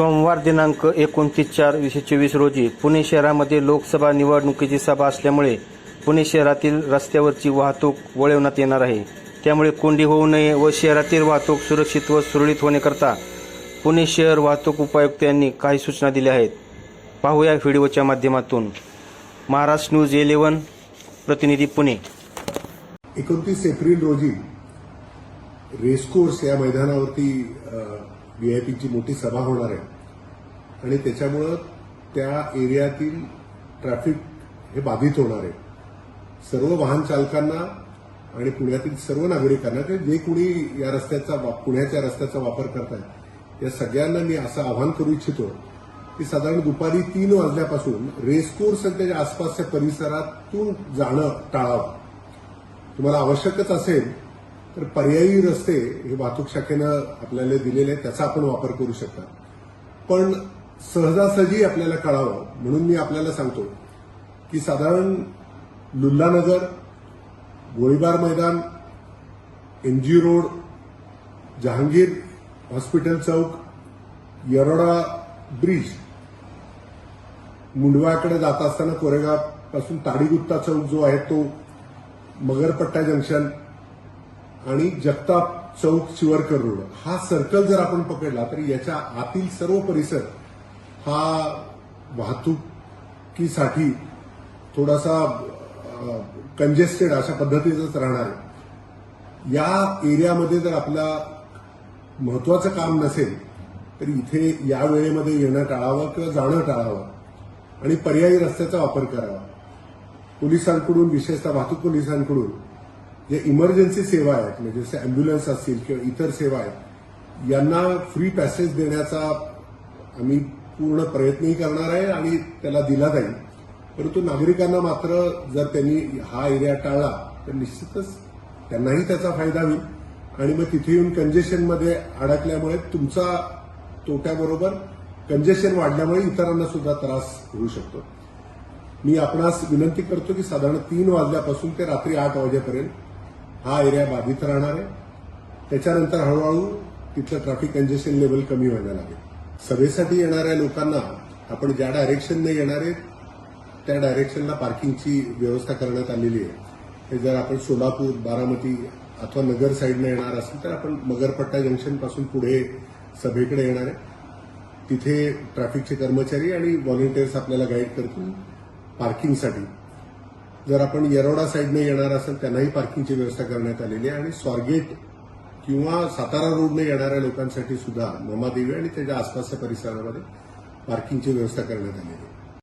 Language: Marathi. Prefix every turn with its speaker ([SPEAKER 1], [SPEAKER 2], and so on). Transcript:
[SPEAKER 1] सोमवार दिनांक एकोणतीस चार वीसशे चोवीस रोजी पुणे शहरामध्ये लोकसभा निवडणुकीची सभा असल्यामुळे पुणे शहरातील रस्त्यावरची वाहतूक वळवण्यात येणार आहे. त्यामुळे कोंडी होऊ नये व शहरातील वाहतूक सुरक्षित व सुरळीत होण्याकरता पुणे शहर वाहतूक उपायुक्त यांनी काही सूचना दिल्या आहेत. पाहूया व्हिडिओच्या माध्यमातून. महाराष्ट्र न्यूज इलेव्हन प्रतिनिधी पुणे.
[SPEAKER 2] एकोणतीस एप्रिल रोजी रेसकोर्स या मैदानावरती व्ही आय पीची मोठी सभा होणार आहे. आणि त्याच्यामुळं त्या एरियातील ट्रॅफिक हे बाधित होणार आहे. सर्व वाहन चालकांना आणि पुण्यातील सर्व नागरिकांना ते जे कुणी या रस्त्याचा वा- पुण्याच्या रस्त्याचा वापर करतायत या सगळ्यांना मी असं आवाहन करू इच्छितो की साधारण दुपारी तीन वाजल्यापासून रेसकोर्स आणि त्याच्या आसपासच्या परिसरातून जाणं टाळावं. तुम्हाला आवश्यकच असेल तर पर्यायी रस्ते हे वाहतूक शाखेनं आपल्याला दिलेले आहेत त्याचा आपण वापर करू शकता. पण सहजासहजी आपल्याला कळावं म्हणून मी आपल्याला सांगतो की साधारण Lullanagar Golibar Maidan MG road Jahangir hospital चौक येरोडा ब्रिज मुंडवाकडे जात असताना कोरेगावपासून ताडीगुत्ता चौक जो आहे तो मगरपट्टा जंक्शन आणि जगताप चौक शिवरकर रोड. हा सर्कल जर आपण पकडला तर याच्या आतील सर्व परिसर हा वाहतुकीसाठी थोडासा कंजेस्टेड अशा पद्धतीचाच राहणार आहे. या एरियामध्ये जर आपला महत्वाचं काम नसेल तर इथे या वेळेमध्ये येणं टाळावं किंवा जाणं टाळावं आणि पर्यायी रस्त्याचा वापर करावा. पोलिसांकडून विशेषतः वाहतूक पोलिसांकडून जे इमर्जन्सी सेवा आहेत म्हणजे जसे अँब्युलन्स असतील किंवा इतर सेवा आहेत यांना फ्री पॅसेज देण्याचा आम्ही पूर्ण प्रयत्नही करणार आहे आणि त्याला दिला जाईल. परंतु नागरिकांना मात्र जर त्यांनी हा एरिया टाळला तर निश्चितच त्यांनाही त्याचा फायदा होईल. आणि मग तिथे येऊन कंजेशनमध्ये अडकल्यामुळे तुमचा तोट्याबरोबर कंजेशन वाढल्यामुळे इतरांना सुद्धा त्रास होऊ शकतो. मी आपणास विनंती करतो की साधारण तीन वाजल्यापासून ते रात्री आठ वाजेपर्यंत हा एरिया बाधित राहणार आहे. त्याच्यानंतर हळूहळू तिथलं ट्रॅफिक कंजेशन लेवल कमी व्हायला लागेल. सभेसाठी येणाऱ्या लोकांना आपण ज्या डायरेक्शनने येणार आहे त्या डायरेक्शनला पार्किंगची व्यवस्था करण्यात आलेली आहे. जर आपण सोलापूर बारामती अथवा नगर साईडने येणार असेल तर आपण मगरपट्टा जंक्शनपासून पुढे सभेकडे येणार आहे. तिथे ट्रॅफिकचे कर्मचारी आणि व्हॉलेंटियर्स आपल्याला गाईड करतील पार्किंगसाठी जर आपण येरोडा साईडने येणार असेल त्यांनाही पार्किंगची व्यवस्था करण्यात आलेली आहे आणि स्वारगेट किंवा सातारा रोडने येणाऱ्या लोकांसाठी सुद्धा ममादेवी आणि त्याच्या आसपासच्या परिसरामध्ये पार्किंगची व्यवस्था करण्यात आलेली आहे.